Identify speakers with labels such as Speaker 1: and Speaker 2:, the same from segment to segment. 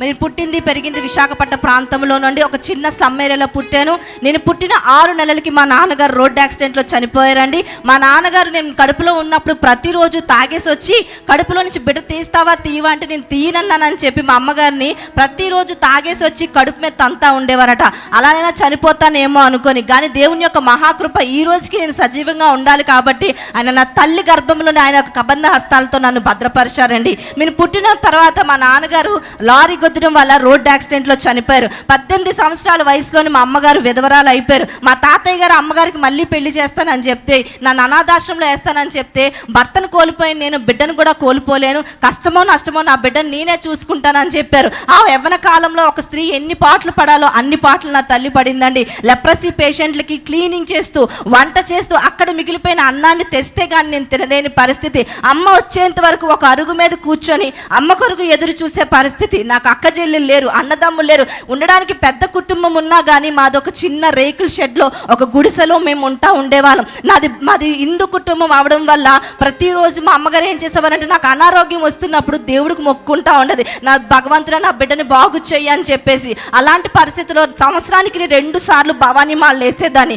Speaker 1: నేను పుట్టింది పెరిగింది విశాఖపట్నం ప్రాంతంలో నుండి ఒక చిన్న స్లమ్ ఏరియాలో పుట్టాను. నేను పుట్టిన ఆరు నెలలకి మా నాన్నగారు రోడ్ యాక్సిడెంట్లో చనిపోయారండి. మా నాన్నగారు నేను కడుపులో ఉన్నప్పుడు ప్రతిరోజు తాగేసి వచ్చి కడుపులో నుంచి బిడ్డ తీస్తావా తీవా అంటే నేను తీయనన్నానని చెప్పి మా అమ్మగారిని ప్రతిరోజు తాగేసి వచ్చి కడుపు మీద తంతా ఉండేవారట. అలానైనా చనిపోతానేమో అనుకొని కానీ దేవుని యొక్క మహాకృప ఈ రోజుకి నేను సజీవంగా ఉండాలి కాబట్టి ఆయన నా తల్లి గర్భంలోనే ఆయన కబంధ హస్తాలతో నన్ను భద్రపరిచారండి. నేను పుట్టిన తర్వాత మా నాన్నగారు లారీ గుద్దడం వల్ల రోడ్ యాక్సిడెంట్లో చనిపోయారు. పద్దెనిమిది సంవత్సరాల వయసులోని మా అమ్మగారు విధవరాలు అయిపోయారు. మా తాతయ్య గారు అమ్మగారికి మళ్ళీ పెళ్ళి చేస్తానని చెప్తే నన్ను అనాథాశ్రమంలో వేస్తానని చెప్తే భర్తను కోల్పోయి నేను బిడ్డను కూడా కోల్పోలేను. కష్టమో నష్టమో నా బిడ్డను నేనే చూసుకుంటానని చెప్పారు. ఆ యవ్వన కాలంలో ఒక స్త్రీ ఎన్ని పాటలు పడాలో అన్ని పాటలు నా తల్లి పడిందండి. లెప్రసీ పేషెంట్లకి క్లీనింగ్ చేస్తూ వంట చేస్తూ అక్కడ మిగిలిపోయిన అన్నాన్ని తెస్తే కానీ నేను తినలేని పరిస్థితి. అమ్మ వచ్చేంత వరకు ఒక అరుగు మీద కూర్చొని అమ్మ కొరకు ఎదురు చూసే పరిస్థితి నాకు అక్క చెల్లెలు లేరు అన్నదమ్ములు లేరు. ఉండడానికి పెద్ద కుటుంబం ఉన్నా కానీ మాదొక చిన్న రేకుల షెడ్లో ఒక గుడిసెలో మేము ఉంటా ఉండేవాళ్ళం. నాది మాది హిందూ కుటుంబం అవడం వల్ల ప్రతిరోజు మా అమ్మగారు ఏం చేసేవారంటే నాకు అనారోగ్యం వస్తున్నప్పుడు దేవుడికి మొక్కుంటా ఉండేది. నా భగవంతుడు నా బిడ్డని బాగు చెయ్యి అని చెప్పేసి. అలాంటి పరిస్థితిలో సంవత్సరానికి రెండు సార్లు భవానీ మాలు వేసేదాన్ని.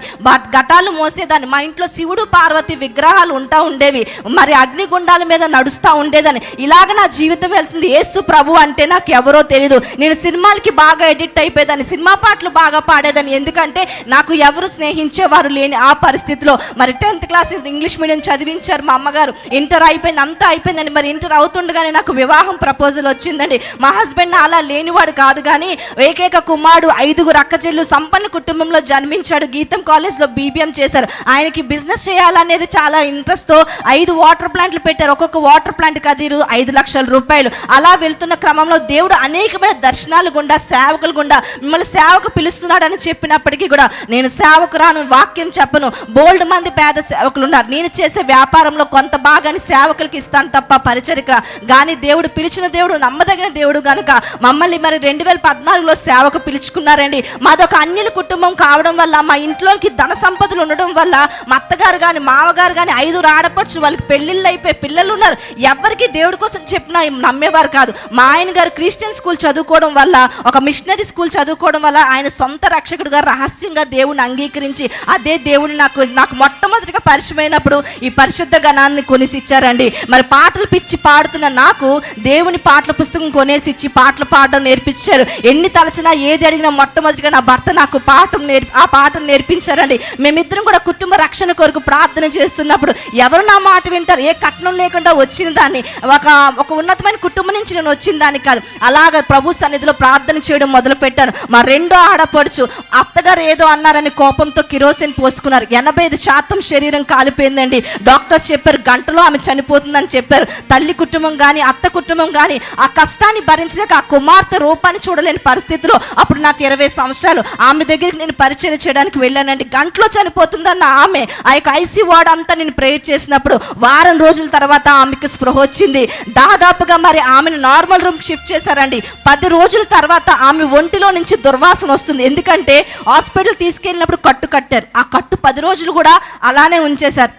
Speaker 1: ఘటాలు మోసేదాన్ని. మా ఇంట్లో శివుడు పార్వతి విగ్రహాలు ఉంటా ఉండేవి. మరి అగ్నిగుండాల మీద నడుస్తూ ఉండేదని ఇలాగ నా జీవితం వెళ్తుంది. యేసు ప్రభు అంటే నాకు ఎవరో తెలియదు నేను సినిమాలకి బాగా ఎడిక్ట్ అయిపోయేదాన్ని సినిమా పాటలు బాగా పాడేదాన్ని. ఎందుకంటే నాకు ఎవరు స్నేహించేవారు లేని ఆ పరిస్థితిలో. మరి టెన్త్ క్లాస్ ఇంగ్లీష్ మీడియం చదివించారు మా అమ్మగారు. ఇంటర్ అయిపోయింది అంతా అయిపోయిందండి. మరి ఇంటర్ అవుతుండగానే నాకు వివాహం ప్రపోజల్ వచ్చిందండి. మా హస్బెండ్ అలా లేనివాడు కాదు కానీ ఏకైక కుమారుడు ఐదుగురు అక్కచెల్లు సంపన్న కుటుంబంలో జన్మించాడు. గీతం కాలేజ్లో బీబీఎం చేశారు. ఆయనకి బిజినెస్ చేయాలనేది చాలా ఇంట్రెస్ట్తో ఐదు వాటర్ ప్లాంట్లు పెట్టారు. ఒక్కొక్క వాటర్ ప్లాంట్ కదిరు ఐదు లక్షల రూపాయలు. అలా వెళ్తున్న క్రమంలో దేవుడు అన్ని అనేకమైన దర్శనాలు గుండా సేవకులు గుండా మిమ్మల్ని సేవకు పిలుస్తున్నాడని చెప్పినప్పటికీ కూడా నేను సేవకు రాను వాక్యం చెప్పను. బోల్డ్ మంది పేద సేవకులు ఉన్నారు. నేను చేసే వ్యాపారంలో కొంత భాగాన్ని సేవకులకి ఇస్తాను తప్ప పరిచరిక. కానీ దేవుడు పిలిచిన దేవుడు నమ్మదగిన దేవుడు కనుక మమ్మల్ని మరి రెండు వేల పద్నాలుగులో సేవకు పిలుచుకున్నారండి. మాదొక అన్యుల కుటుంబం కావడం వల్ల మా ఇంట్లోకి ధన సంపదలు ఉండడం వల్ల మా అత్తగారు కానీ మామగారు కానీ ఐదుగురు ఆడపడుచు వాళ్ళకి పెళ్ళిళ్ళు అయిపోయి పిల్లలు ఉన్నారు. ఎవరికి దేవుడి కోసం చెప్పినా నమ్మేవారు కాదు. మా ఆయన గారు క్రిస్టియన్ స్కూల్ చదువుకోవడం వల్ల ఒక మిషనరీ స్కూల్ చదువుకోవడం వల్ల ఆయన సొంత రక్షకుడుగా రహస్యంగా దేవుని అంగీకరించి అదే దేవుడు నాకు నాకు మొట్టమొదటిగా పరిచయమైనప్పుడు ఈ పరిశుద్ధ గణాన్ని కొనిసి ఇచ్చారండి. మరి పాటలు పిచ్చి పాడుతున్న నాకు దేవుని పాటల పుస్తకం కొనేసి ఇచ్చి పాటలు పాడడం నేర్పించారు. ఎన్ని తలచినా ఏది అడిగినా మొట్టమొదటిగా నా భర్త నాకు పాఠం నేర్పి ఆ పాఠం నేర్పించారండి. మేమిద్దరం కూడా కుటుంబ రక్షణ కొరకు ప్రార్థన చేస్తున్నప్పుడు ఎవరు నా మాట వింటారు? ఏ కట్నం లేకుండా వచ్చిన దాన్ని ఒక ఒక ఉన్నతమైన కుటుంబం నుంచి నేను వచ్చిన దాన్ని కాదు. అలాగ ప్రభు సన్నిధిలో ప్రార్థన చేయడం మొదలు పెట్టాను మా రెండో ఆడపడుచు అత్తగారు ఏదో అన్నారని కోపంతో కిరోసిన్ పోసుకున్నారు. ఎనభై ఐదు శాతం శరీరం కాలిపోయిందండి. డాక్టర్స్ చెప్పారు గంటలో ఆమె చనిపోతుందని చెప్పారు. తల్లి కుటుంబం కానీ అత్త కుటుంబం కానీ ఆ కష్టాన్ని భరించలేక ఆ కుమార్తె రూపాన్ని చూడలేని పరిస్థితిలో అప్పుడు నాకు ఇరవై సంవత్సరాలు. ఆమె దగ్గరికి నేను పరిచయం చేయడానికి వెళ్ళానండి. గంటలో చనిపోతుందన్న ఆమె ఆ యొక్క ఐసీ వార్డ్ అంతా నేను ప్రేయర్ చేసినప్పుడు వారం రోజుల తర్వాత ఆమెకి స్పృహ వచ్చింది. దాదాపుగా మరి ఆమెను నార్మల్ రూమ్ షిఫ్ట్ చేశారండి. పది రోజుల తర్వాత ఆమె ఒంటిలో నుంచి దుర్వాసన వస్తుంది. ఎందుకంటే హాస్పిటల్ తీసుకెళ్ళినప్పుడు కట్టు కట్టారు. ఆ కట్టు పది రోజులు కూడా అలానే ఉంచేశారు.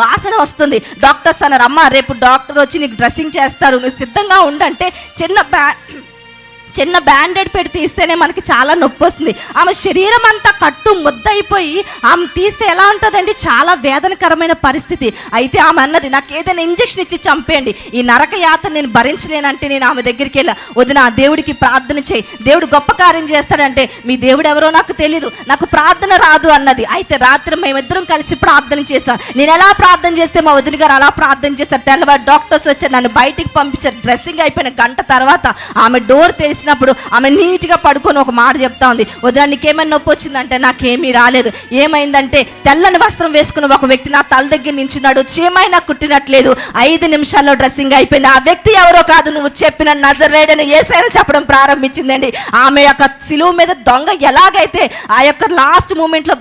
Speaker 1: వాసన వస్తుంది. డాక్టర్స్ అన్నారు అమ్మ రేపు డాక్టర్ వచ్చి నీకు డ్రెస్సింగ్ చేస్తారు నువ్వు సిద్ధంగా ఉండంటే చిన్న బ్యా చిన్న బ్యాండెడ్ పెట్టి తీస్తేనే మనకి చాలా నొప్పి వస్తుంది. ఆమె శరీరం అంతా కట్టు ముద్దయిపోయి ఆమె తీస్తే ఎలా ఉంటుందండి? చాలా వేదనకరమైన పరిస్థితి. అయితే ఆమె అన్నది నాకు ఏదైనా ఇంజెక్షన్ ఇచ్చి చంపేయండి. ఈ నరక యాత నేను భరించలేనంటే నేను ఆమె దగ్గరికి వెళ్ళా. వదిన దేవుడికి ప్రార్థన చేయి. దేవుడు గొప్ప కార్యం చేస్తాడంటే మీ దేవుడు ఎవరో నాకు తెలియదు నాకు ప్రార్థన రాదు అన్నది. అయితే రాత్రి మేమిద్దరం కలిసి ప్రార్థన చేశాం. నేను ఎలా ప్రార్థన చేస్తే మా వదిన గారు అలా ప్రార్థన చేస్తారు తెల్లవారు డాక్టర్స్ వచ్చారు. నన్ను బయటికి పంపించారు. డ్రెస్సింగ్ అయిపోయిన గంట తర్వాత ఆమె డోర్ తెలిసినప్పుడు ఆమె నీట్గా పడుకొని ఒక మాట చెప్తా ఉంది వదిన నీకేమైనా నొప్పి వచ్చిందంటే నాకేమీ రాలేదు. ఏమైందంటే తెల్లని వస్త్రం వేసుకున్న ఒక వ్యక్తి నా తల దగ్గర నించున్నాడు. చీమైనా కుట్టినట్లేదు. ఐదు నిమిషాల్లో డ్రెస్సింగ్ అయిపోయింది. ఆ వ్యక్తి ఎవరో కాదు నువ్వు చెప్పిన నజరేడని ఏసైనా చెప్పడం ప్రారంభించిందండి. ఆమె యొక్క సిలువు మీద దొంగ ఎలాగైతే ఆ యొక్క లాస్ట్ మూమెంట్లో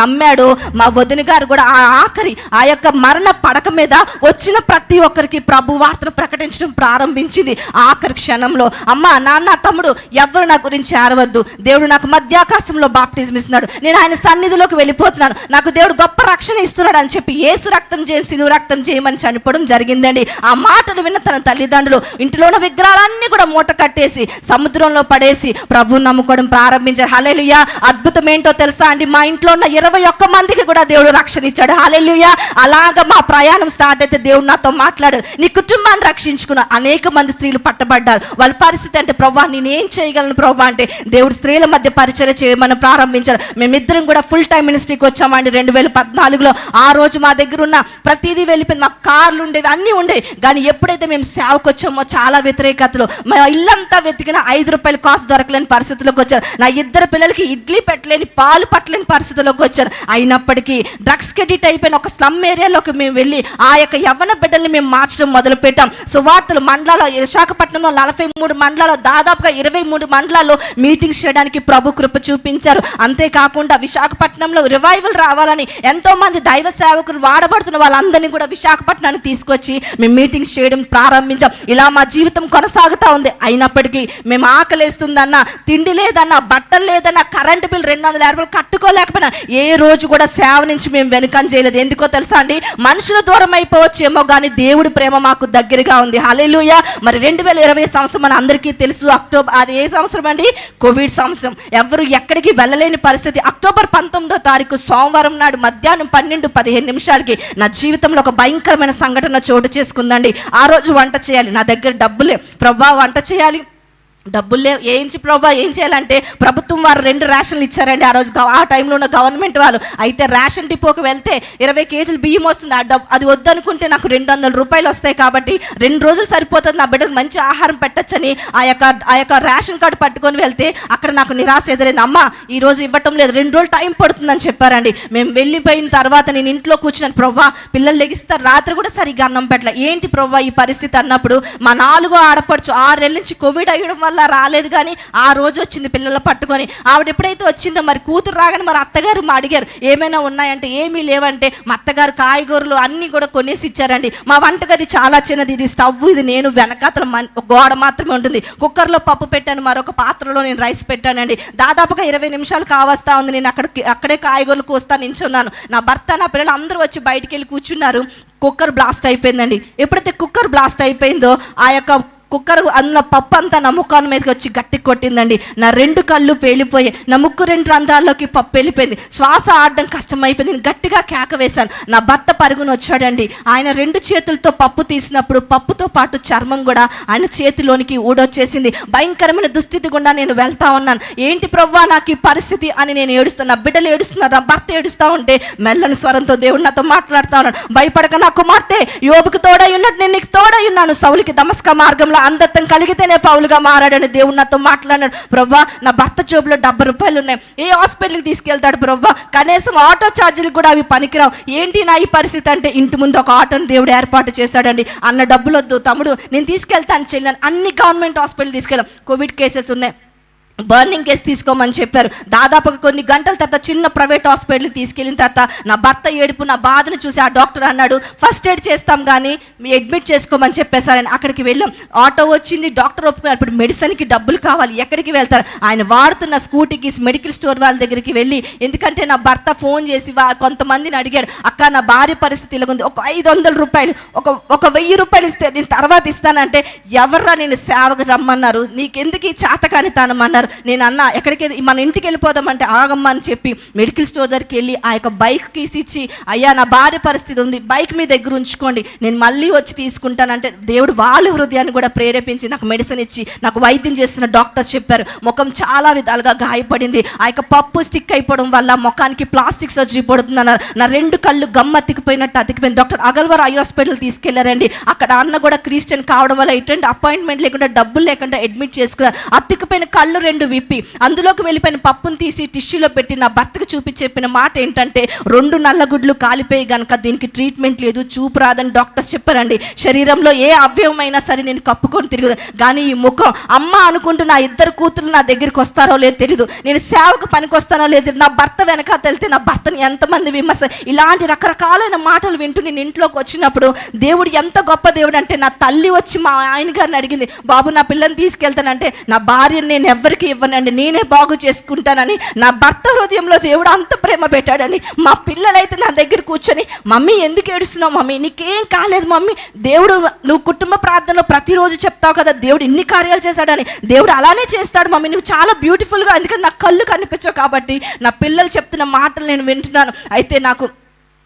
Speaker 1: నమ్మాడు మా వదిన గారు కూడా ఆ ఆఖరి ఆ యొక్క మరణ పడక మీద వచ్చిన ప్రతి ఒక్కరికి ప్రభు వార్తను ప్రకటించడం ప్రారంభించింది. ఆఖరి క్షణంలో అమ్మ నాన్న తమ్ముడు ఎవరు నా గురించి ఆరవద్దు. దేవుడు నాకు మధ్యాకాశంలో బాప్టిజం ఇస్తున్నాడు. నేను ఆయన సన్నిధిలోకి వెళ్ళిపోతున్నాను. నాకు దేవుడు గొప్ప రక్షణ ఇస్తున్నాడు అని చెప్పి ఏసు రక్తం చేయం సిధువు రక్తం చేయమని చనిపోవడం జరిగిందండి. ఆ మాటలు విన్న తన తల్లిదండ్రులు ఇంటిలో ఉన్న విగ్రహాలన్నీ కూడా మూట కట్టేసి సముద్రంలో పడేసి ప్రభు నమ్ముకోవడం ప్రారంభించారు. హల్లెలూయా! అద్భుతం ఏంటో తెలుసా అండి? మా ఇంట్లో ఉన్న ఇరవై ఒక్క మందికి కూడా దేవుడు రక్షణ ఇచ్చాడు. హల్లెలూయా! అలాగా మా ప్రయాణం స్టార్ట్ అయితే దేవుడు నాతో మాట్లాడాడు. నీ కుటుంబాన్ని రక్షించుకున్న అనేక మంది స్త్రీలు పట్టబడ్డారు. వాళ్ళ పరిస్థితి అంటే ప్రభు నేనేం చేయగలను ప్రభా అంటే దేవుడు స్త్రీల మధ్య పరిచయం చేయమని ప్రారంభించారు మేమిద్దరం కూడా ఫుల్ టైం మినిస్ట్రీకి వచ్చామండి. రెండు వేల పద్నాలుగులో ఆ రోజు మా దగ్గర ఉన్న ప్రతిదీ వెళ్ళిపోయింది. మా కార్లు ఉండేవి అన్నీ ఉండేవి. కానీ ఎప్పుడైతే మేము సేవకు వచ్చామో చాలా వ్యతిరేకతలు. మా ఇల్లంతా వెతికిన ఐదు రూపాయలు కాస్ట్ దొరకలేని పరిస్థితిలోకి వచ్చారు. నా ఇద్దరు పిల్లలకి ఇడ్లీ పెట్టలేని పాలు పట్టలేని పరిస్థితిలోకి వచ్చారు. అయినప్పటికీ డ్రగ్స్ ఎడిట్ అయిపోయిన ఒక స్లమ్ ఏరియాలోకి మేము వెళ్ళి ఆ యొక్క యవ్వన బిడ్డల్ని మేము మార్చడం మొదలుపెట్టాం. సువార్తలు మండలాల్లో విశాఖపట్నంలో నలభై మూడు మండలాల్లో దాదాపుగా ఇరవై మూడు మండలాల్లో మీటింగ్స్ చేయడానికి ప్రభు కృప చూపించారు. అంతేకాకుండా విశాఖపట్నంలో రివైవల్ రావాలని ఎంతో మంది దైవ సేవకులు వాడబడుతున్న వాళ్ళందరినీ కూడా విశాఖపట్నాన్ని తీసుకొచ్చి మేము మీటింగ్స్ చేయడం ప్రారంభించాం. ఇలా మా జీవితం కొనసాగుతూ ఉంది. అయినప్పటికీ మేము ఆకలేస్తుందన్న తిండి లేదన్నా బట్టలు లేదన్నా కరెంటు బిల్ రెండు వందల యాభై కట్టుకోలేకపోయినా ఏ రోజు కూడా సేవ నుంచి మేము వెనుకం చేయలేదు. ఎందుకో తెలుసా అండి? మనుషుల దూరం అయిపోవచ్చేమో కానీ దేవుడి ప్రేమ మాకు దగ్గరగా ఉంది. హల్లెలూయ! మరి రెండు వేల ఇరవై సంవత్సరం మన అందరికీ తెలుసు. అక్టోబర్ అది ఏ సంవత్సరం అండి? కోవిడ్ సంవత్సరం. ఎవరు ఎక్కడికి వెళ్ళలేని పరిస్థితి. అక్టోబర్ పంతొమ్మిదో తారీఖు సోమవారం నాడు మధ్యాహ్నం పన్నెండు పదిహేను నిమిషాలకి నా జీవితంలో ఒక భయంకరమైన సంఘటన చోటు చేసుకుందండి. ఆ రోజు వంట చేయాలి. నా దగ్గర డబ్బులే. ప్రభా వంట చేయాలి. డబ్బులు లేవు. ఏంచి ప్రభా ఏం చేయాలంటే ప్రభుత్వం వారు రెండు రేషన్లు ఇచ్చారండి ఆ రోజు ఆ టైంలో ఉన్న గవర్నమెంట్ వాళ్ళు. అయితే రేషన్ డిపోకి వెళ్తే ఇరవై కేజీలు బియ్యం వస్తుంది. ఆ డబ్బు అది వద్దనుకుంటే నాకు రెండు వందల రూపాయలు వస్తాయి కాబట్టి రెండు రోజులు సరిపోతుంది. నా బిడ్డకు మంచి ఆహారం పెట్టచ్చని ఆ యొక్క ఆ యొక్క రేషన్ కార్డు పట్టుకొని వెళ్తే అక్కడ నాకు నిరాశ ఎదురైంది. అమ్మ ఈ రోజు ఇవ్వటం లేదు. రెండు రోజులు టైం పడుతుందని చెప్పారండి. మేము వెళ్ళిపోయిన తర్వాత నేను ఇంట్లో కూర్చున్నాను. ప్రభా పిల్లలు లెగిస్తారు రాత్రి కూడా సరిగ్గా అన్నం పెట్టలే. ఏంటి ప్రభా ఈ పరిస్థితి అన్నప్పుడు మా నాలుగో ఆడపడుచు ఆరేళ్ళ నుంచి కోవిడ్ అయ్యడం వల్ల రాలేదు కానీ ఆ రోజు వచ్చింది పిల్లలు పట్టుకొని. ఆవిడ ఎప్పుడైతే వచ్చిందో మరి కూతురు రాగానే మరి అత్తగారు మా అడిగారు ఏమైనా ఉన్నాయంటే ఏమీ లేవంటే మా అత్తగారు కాయగూరలు అన్నీ కూడా కొనేసి ఇచ్చారండి మా వంటగది చాలా చిన్నది ఇది స్టవ్ ఇది నేను వెనకాతల గోడ మాత్రమే ఉంటుంది. కుక్కర్లో పప్పు పెట్టాను మరొక పాత్రలో నేను రైస్ పెట్టానండి. దాదాపుగా ఇరవై నిమిషాలు కావస్తా ఉంది నేను అక్కడ అక్కడే కాయగూరలు కోస్తా నించున్నాను. నా భర్త నా పిల్లలు అందరూ వచ్చి బయటికి వెళ్ళి కూర్చున్నారు. కుక్కర్ బ్లాస్ట్ అయిపోయిందండి. ఎప్పుడైతే కుక్కర్ బ్లాస్ట్ అయిపోయిందో ఆ యొక్క కుక్కర్ అందులో పప్పు అంతా నా ముఖాన్ని మీదకి వచ్చి గట్టి కొట్టిందండి. నా రెండు కళ్ళు పేలిపోయాయి. నా ముక్కు రెండు రంధ్రాల్లోకి పప్పు వెళ్ళిపోయింది. శ్వాస ఆడడం కష్టమైపోయింది. నేను గట్టిగా కేక వేశాను. నా భర్త పరుగును వచ్చాడండి. ఆయన రెండు చేతులతో పప్పు తీసినప్పుడు పప్పుతో పాటు చర్మం కూడా ఆయన చేతిలోనికి ఊడొచ్చేసింది. భయంకరమైన దుస్థితి గుండా నేను వెళ్తా ఉన్నాను. ఏంటి ప్రవ్వా నాకు ఈ పరిస్థితి అని నేను ఏడుస్తున్నా. బిడ్డలు ఏడుస్తున్నారు. నా భర్త ఏడుస్తూ ఉంటే మెల్లని స్వరంతో దేవుడు నాతో మాట్లాడుతా ఉన్నాను భయపడక నా కుమార్తె. యోబుకు తోడై ఉన్నట్టు నేను నీకు తోడై ఉన్నాను. సౌలికి దమస్క మార్గంలో అందత్తం కలిగితేనే పౌలుగా మారాడని దేవుడు నాతో మాట్లాడాడు ప్రభా నా భర్త జోబులో డెబ్బై రూపాయలు ఉన్నాయి ఏ హాస్పిటల్కి తీసుకెళ్తాడు ప్రభా కనీసం ఆటో ఛార్జీలు కూడా అవి పనికిరావు. ఏంటి నా ఈ పరిస్థితి అంటే ఇంటి ముందు ఒక ఆటోని దేవుడు ఏర్పాటు చేశాడండి. అన్న డబ్బులొద్దు. తమ్ముడు నేను తీసుకెళ్తాను చెల్లాను అన్ని గవర్నమెంట్ హాస్పిటల్ తీసుకెళ్ళాం. కోవిడ్ కేసెస్ ఉన్నాయి. బర్నింగ్ కేసు తీసుకోమని చెప్పారు. దాదాపుగా కొన్ని గంటల తర్వాత చిన్న ప్రైవేట్ హాస్పిటల్కి తీసుకెళ్ళిన తర్వాత నా భర్త ఏడుపు నా బాధను చూసి ఆ డాక్టర్ అన్నాడు ఫస్ట్ ఎయిడ్ చేస్తాం కానీ మీ అడ్మిట్ చేసుకోమని చెప్పేశారని అక్కడికి వెళ్ళాం. ఆటో వచ్చింది డాక్టర్ ఒప్పుకున్నారు. ఇప్పుడు మెడిసిన్కి డబ్బులు కావాలి ఎక్కడికి వెళ్తారు? ఆయన వాడుతున్న స్కూటీకి మెడికల్ స్టోర్ వాళ్ళ దగ్గరికి వెళ్ళి ఎందుకంటే నా భర్త ఫోన్ చేసి వా కొంతమందిని అడిగాడు అక్క నా భార్య పరిస్థితి ఉంది ఒక ఐదు వందల రూపాయలు ఒక ఒక వెయ్యి రూపాయలు ఇస్తే నేను తర్వాత ఇస్తానంటే ఎవర్రా నేను సేవకు రమ్మన్నారు? నీకెందుకు ఈ చేతకానితనం? అన్నారు. నేను అన్న ఎక్కడికి మన ఇంటికి వెళ్ళిపోదామంటే ఆగమ్మ అని చెప్పి మెడికల్ స్టోర్ దగ్గరికి వెళ్ళి ఆ యొక్క బైక్ కీసి ఇచ్చి అయ్యా నా భార్య పరిస్థితి ఉంది బైక్ మీ దగ్గర ఉంచుకోండి నేను మళ్ళీ వచ్చి తీసుకుంటానంటే దేవుడు వాళ్ళ హృదయాన్ని కూడా ప్రేరేపించి నాకు మెడిసిన్ ఇచ్చి నాకు వైద్యం చేస్తున్న డాక్టర్స్ చెప్పారు. ముఖం చాలా విధాలుగా గాయపడింది. ఆ యొక్క పప్పు స్టిక్ అయిపోవడం వల్ల ముఖానికి ప్లాస్టిక్ సర్జరీ పడుతుందన్నారు నా రెండు కళ్ళు గమ్ అతికిపోయినట్టు అతికిపోయింది. డాక్టర్ అగల్వర్ ఐ హాస్పిటల్ తీసుకెళ్ళారండి. అక్కడ అన్న కూడా క్రిస్టియన్ కావడం వల్ల ఎటువంటి అపాయింట్మెంట్ లేకుండా డబ్బులు లేకుండా అడ్మిట్ చేసుకున్నారు. అతికిపోయిన కళ్ళు రెండు రెండు విప్పి. అందులోకి వెళ్ళిపోయిన పప్పును తీసి టిష్యూలో పెట్టి నా భర్తకు చూపి చెప్పిన మాట ఏంటంటే రెండు నల్లగుడ్లు కాలిపోయి గనక దీనికి ట్రీట్మెంట్ లేదు చూపు రాదని డాక్టర్స్ చెప్పారండి. శరీరంలో ఏ అవయవమైనా సరే నేను కప్పుకొని తిరగదు కానీ ఈ ముఖం అమ్మ అనుకుంటూ నా ఇద్దరు కూతురు నా దగ్గరికి వస్తారో లేదో తెలియదు నేను సేవకు పనికి వస్తానో లేదు నా భర్త వెనక తెలితే నా భర్తని ఎంతమంది విమర్శ ఇలాంటి రకరకాలైన మాటలు వింటూ నేను ఇంట్లోకి వచ్చినప్పుడు దేవుడు ఎంత గొప్ప దేవుడు అంటే నా తల్లి వచ్చి మా ఆయన గారిని అడిగింది బాబు నా పిల్లని తీసుకెళ్తానంటే నా భార్యని నేను ఎవ్వరికి ఇవ్వనండి. నేనే బాగు చేసుకుంటానని నా భర్త హృదయంలో దేవుడు అంత ప్రేమ పెట్టాడని మా పిల్లలైతే నా దగ్గర కూర్చొని మమ్మీ ఎందుకు ఏడుస్తున్నావు మమ్మీ? నీకేం కాలేదు మమ్మీ. దేవుడు నువ్వు కుటుంబ ప్రార్థనలో ప్రతిరోజు చెప్తావు కదా దేవుడు ఇన్ని కార్యాలు చేశాడని. దేవుడు అలానే చేస్తాడు మమ్మీ. నువ్వు చాలా బ్యూటిఫుల్గా ఎందుకంటే నా కళ్ళు కనిపించవు కాబట్టి నా పిల్లలు చెప్తున్న మాటలు నేను వింటున్నాను. అయితే నాకు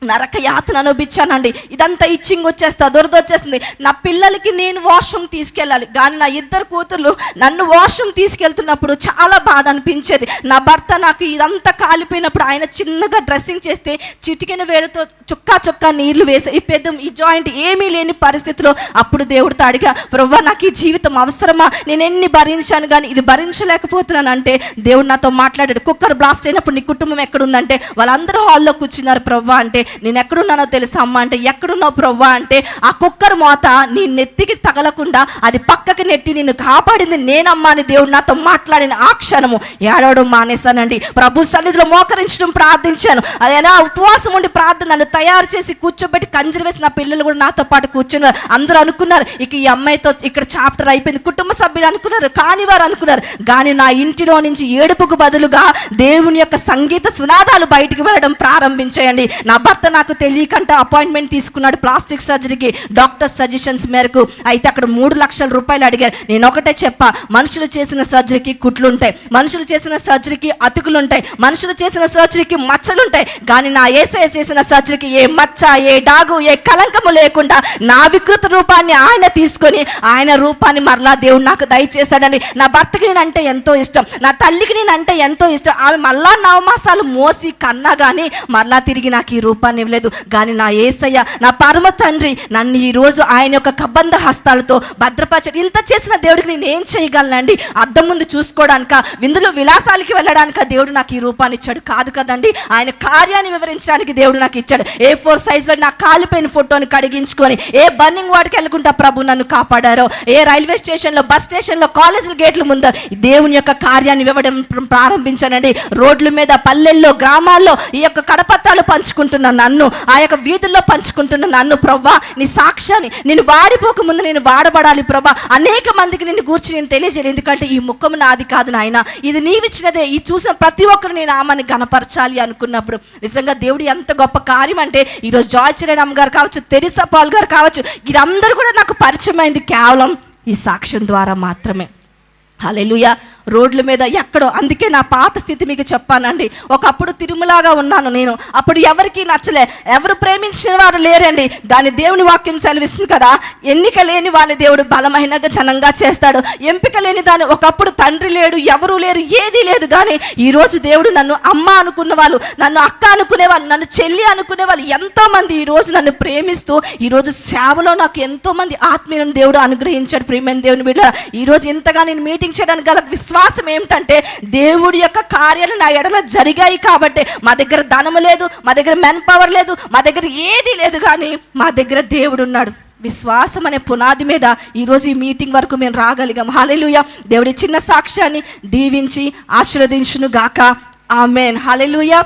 Speaker 1: నరక యాతన అనుభవించానండి. ఇదంతా ఇచ్చింగ్ వచ్చేస్తా దురద వచ్చేస్తుంది. నా పిల్లలకి నేను వాష్రూమ్ తీసుకెళ్ళాలి. కానీ నా ఇద్దరు కూతుర్లు నన్ను వాష్రూమ్ తీసుకెళ్తున్నప్పుడు చాలా బాధ అనిపించేది. నా భర్త నాకు ఇదంతా కాలిపోయినప్పుడు ఆయన చిన్నగా డ్రెస్సింగ్ చేస్తే చిటికిన వేరుతో చుక్కా చుక్కా నీళ్ళు వేసి ఈ పెద్ద ఈ జాయింట్ ఏమీ లేని పరిస్థితిలో అప్పుడు దేవుడితో అడిగా ప్రవ్వా నాకు ఈ జీవితం అవసరమా? నేను ఎన్ని భరించాను కానీ ఇది భరించలేకపోతున్నాను అంటే దేవుడు నాతో మాట్లాడాడు. కుక్కర్ బ్లాస్ట్ అయినప్పుడు నీ కుటుంబం ఎక్కడుందంటే వాళ్ళందరూ హాల్లో కూర్చున్నారు. ప్రవ్వ అంటే నేను ఎక్కడున్నానో తెలుసా అమ్మ అంటే ఎక్కడున్నావు ప్రవ్వా అంటే ఆ కుక్కర్ మోత నీ నెత్తికి తగలకుండా అది పక్కకి నెట్టి నిన్ను కాపాడింది నేనమ్మా అని దేవుడు నాతో మాట్లాడిన ఆ క్షణము. ఏడవడం మానేశానండి. ప్రభు సన్నిధిలో మోకరించడం ప్రార్థించాను. అదేనా ఉపవాసం ఉండి ప్రార్థన నన్ను తయారు చేసి కూర్చోబెట్టి కంజరు వేసి నా పిల్లలు కూడా నాతో పాటు కూర్చున్నారు. అందరూ అనుకున్నారు ఇక ఈ అమ్మాయితో ఇక్కడ చాప్టర్ అయిపోయింది. కుటుంబ సభ్యులు అనుకున్నారు కాని వారు అనుకున్నారు. కానీ నా ఇంటిలో నుంచి ఏడుపుకు బదులుగా దేవుని యొక్క సంగీత సునాదాలు బయటికి వెళ్ళడం ప్రారంభించేయండి. నా భర్త భర్త నాకు తెలియకంట అపాయింట్మెంట్ తీసుకున్నాడు ప్లాస్టిక్ సర్జరీకి డాక్టర్ సజెషన్స్ మేరకు. అయితే అక్కడ మూడు లక్షల రూపాయలు అడిగారు. నేను ఒకటే చెప్పా మనుషులు చేసిన సర్జరీకి కుట్లుంటాయి మనుషులు చేసిన సర్జరీకి అతుకులుంటాయి మనుషులు చేసిన సర్జరీకి మచ్చలు ఉంటాయి కానీ నా ఏసఐ చేసిన సర్జరీకి ఏ మచ్చ ఏ డాగు ఏ కలంకము లేకుండా నా వికృత రూపాన్ని ఆయన తీసుకొని ఆయన రూపాన్ని మరలా దేవుడు నాకు దయచేశాడని. నా భర్తకి నేనంటే ఎంతో ఇష్టం నా తల్లికి నేనంటే ఎంతో ఇష్టం. ఆమె మళ్ళా నవమాసాలు మోసి కన్నా కానీ మరలా తిరిగి నాకు ఈ రూపాన్ని ఇవ్వలేదు కానీ నా ఏసయ్య నా పరమ తండ్రి నన్ను ఈ రోజు ఆయన యొక్క కబంధ హస్తాలతో భద్రపరచడు. ఇంత చేసిన దేవుడికి నేను ఏం చేయగలనండి? అద్దం ముందు చూసుకోవడానిక విందులో విలాసాలకి వెళ్ళడానిక దేవుడు నాకు ఈ రూపాన్ని ఇచ్చాడు? కాదు కదండి. ఆయన కార్యాన్ని వివరించడానికి దేవుడు నాకు ఇచ్చాడు. ఏ ఫోర్ సైజులో నా కాలిపోయిన ఫోటోని కడిగించుకొని ఏ బర్నింగ్ వాడికి వెళ్ళకుండా ప్రభు నన్ను కాపాడారో? ఏ రైల్వే స్టేషన్లో బస్ స్టేషన్లో కాలేజీల గేట్ల ముందు దేవుని యొక్క కార్యాన్ని ఇవ్వడం ప్రారంభించానండి. రోడ్ల మీద పల్లెల్లో గ్రామాల్లో ఈ యొక్క కడపత్రాలు పంచుకుంటున్నాను. నన్ను ఆ యొక్క వీధుల్లో పంచుకుంటున్న నన్ను ప్రభా నీ సాక్ష్యాన్ని నేను వాడిపోక ముందు నేను వాడబడాలి ప్రభా అనేక మందికి నేను గూర్చి నేను తెలియజేయాలి ఎందుకంటే ఈ ముఖము నాది కాదు నాయన. ఇది నీవిచ్చినదే. ఈ చూసిన ప్రతి ఒక్కరు నేను ఆమెను గనపరచాలి అనుకున్నప్పుడు. నిజంగా దేవుడు ఎంత గొప్ప కార్యం అంటే ఈరోజు జాయ్ చిరణ్ గారు కావచ్చు తెరిసా పాల్ గారు కావచ్చు వీరందరూ కూడా నాకు పరిచయమైంది కేవలం ఈ సాక్ష్యం ద్వారా మాత్రమే. హల్లెలూయా. రోడ్ల మీద ఎక్కడో అందుకే నా పాత స్థితి మీకు చెప్పానండి. ఒకప్పుడు తిరుమలాగా ఉన్నాను నేను. అప్పుడు ఎవరికీ నచ్చలే. ఎవరు ప్రేమించిన వారు లేరండి. దాని దేవుని వాక్యం సెలవిస్తుంది కదా. ఎన్నిక లేని వాళ్ళ దేవుడు బలమైన జనంగా చేస్తాడు. ఎంపిక లేని దాని ఒకప్పుడు తండ్రి లేడు ఎవరు లేరు ఏదీ లేదు. కానీ ఈరోజు దేవుడు నన్ను అమ్మ అనుకున్న వాళ్ళు నన్ను అక్క అనుకునే వాళ్ళు నన్ను చెల్లి అనుకునే వాళ్ళు ఎంతోమంది ఈరోజు నన్ను ప్రేమిస్తూ ఈరోజు సేవలో నాకు ఎంతోమంది ఆత్మీయులను దేవుడు అనుగ్రహించాడు. ప్రియమైన దేవుని బిడ్డ ఈరోజు ఇంతగా నేను మీటింగ్ చేయడానికి గల విశ్వాసం ఏమిటంటే దేవుడి యొక్క కార్యాలు నా ఎడల జరిగాయి కాబట్టి మా దగ్గర ధనము లేదు మా దగ్గర మెన్ పవర్ లేదు మా దగ్గర ఏది లేదు కానీ మా దగ్గర దేవుడు ఉన్నాడు. విశ్వాసం అనే పునాది మీద ఈరోజు ఈ మీటింగ్ వరకు మేము రాగలిగాం. హాలెలుయ దేవుడి చిన్న సాక్ష్యాన్ని దీవించి ఆశీర్వదించును గాక ఆమెన్ హాలెలుయ